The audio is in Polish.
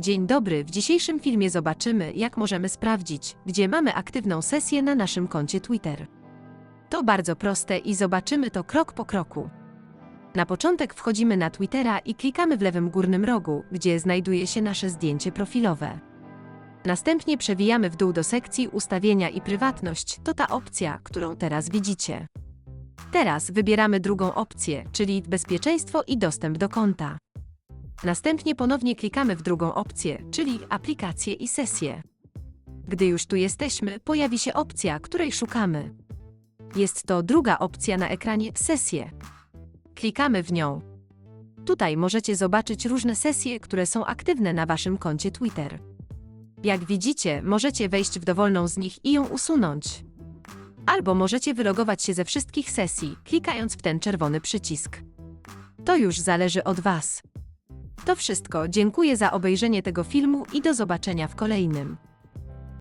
Dzień dobry, w dzisiejszym filmie zobaczymy, jak możemy sprawdzić, gdzie mamy aktywną sesję na naszym koncie Twitter. To bardzo proste i zobaczymy to krok po kroku. Na początek wchodzimy na Twittera i klikamy w lewym górnym rogu, gdzie znajduje się nasze zdjęcie profilowe. Następnie przewijamy w dół do sekcji Ustawienia i Prywatność, to ta opcja, którą teraz widzicie. Teraz wybieramy drugą opcję, czyli Bezpieczeństwo i dostęp do konta. Następnie ponownie klikamy w drugą opcję, czyli Aplikacje i sesje. Gdy już tu jesteśmy, pojawi się opcja, której szukamy. Jest to druga opcja na ekranie Sesje. Klikamy w nią. Tutaj możecie zobaczyć różne sesje, które są aktywne na waszym koncie Twitter. Jak widzicie, możecie wejść w dowolną z nich i ją usunąć. Albo możecie wylogować się ze wszystkich sesji, klikając w ten czerwony przycisk. To już zależy od Was. To wszystko, dziękuję za obejrzenie tego filmu i do zobaczenia w kolejnym.